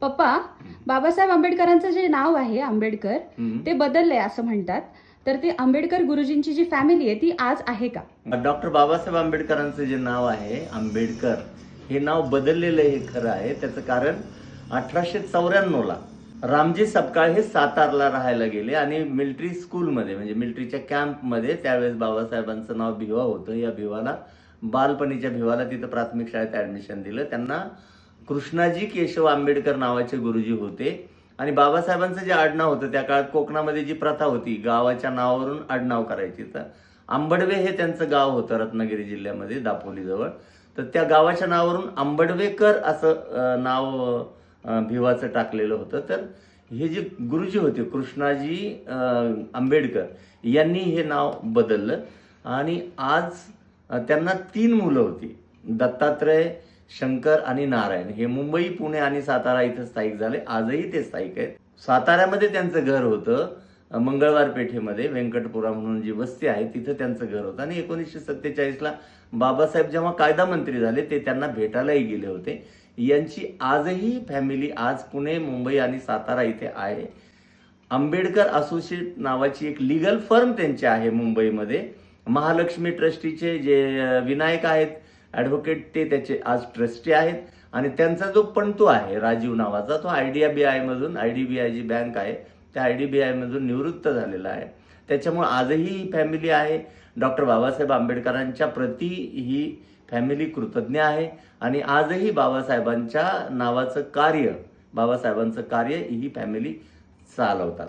पप्पा बाबासाहेब आंबेडकरांचं जे नाव आहे आंबेडकर. ते बदललंय असं म्हणतात. तर ते आंबेडकर गुरुजींची जी फॅमिली आहे ती आज आहे का? डॉक्टर बाबासाहेब आंबेडकरांचं जे नाव आहे आंबेडकर हे नाव बदललेलं हे खरं आहे. त्याचं कारण अठराशे चौऱ्याण्णवला रामजी सपकाळ हे सातारला राहायला गेले आणि मिलिटरी स्कूलमध्ये म्हणजे मिलिटरीच्या कॅम्पमध्ये त्यावेळेस बाबासाहेबांचं नाव भिवा होतं. या भिवाला बालपणीच्या भिवाला तिथं प्राथमिक शाळेत ऍडमिशन दिलं. त्यांना कृष्णाजी केशव आंबेडकर नावाचे गुरुजी होते. आणि बाबासाहेबांचं जे आडनाव होतं त्या काळात कोकणामध्ये जी प्रथा होती गावाच्या नावावरून आडनाव करायची. तर आंबडवे हे त्यांचं गाव होतं रत्नागिरी जिल्ह्यामध्ये दापोलीजवळ. तर त्या गावाच्या नावावरून आंबडवेकर असं नाव भिवाचं टाकलेलं होतं. तर हे जे गुरुजी होते कृष्णाजी आंबेडकर यांनी हे नाव बदललं. आणि आज त्यांना तीन मुलं होती. दत्तात्रय शंकर आणि नारायण हे मुंबई पुणे आणि सातारा इथं स्थायिक झाले. आजही ते स्थायिक आहेत. साताऱ्यामध्ये त्यांचं घर होतं. मंगळवार पेठेमध्ये व्यंकटपुरा म्हणून जी वस्ती आहे तिथं त्यांचं घर होतं. आणि एकोणीसशे सत्तेचाळीसला बाबासाहेब जेव्हा कायदा मंत्री झाले ते त्यांना भेटायलाही गेले होते. यांची आजही फॅमिली आज पुणे मुंबई आणि सातारा इथे आहे. आंबेडकर असोसिएट नावाची एक लिगल फर्म त्यांची आहे मुंबईमध्ये. महालक्ष्मी ट्रस्टीचे जे विनायक आहेत ॲडव्होकेट ते त्याचे आज ट्रस्टी आहेत. आणि त्यांचा जो पणतू आहे राजीव नावाचा तो आय डी बी आयमधून आय डी बी आय जी बँक आहे त्या आय डी बी आयमधून निवृत्त झालेला आहे. त्याच्यामुळे आजही ही फॅमिली आहे. डॉक्टर बाबासाहेब आंबेडकरांच्या प्रती ही फॅमिली कृतज्ञ आहे. आणि आजही बाबासाहेबांच्या नावाचं कार्य बाबासाहेबांचं कार्य ही फॅमिली चालवतात.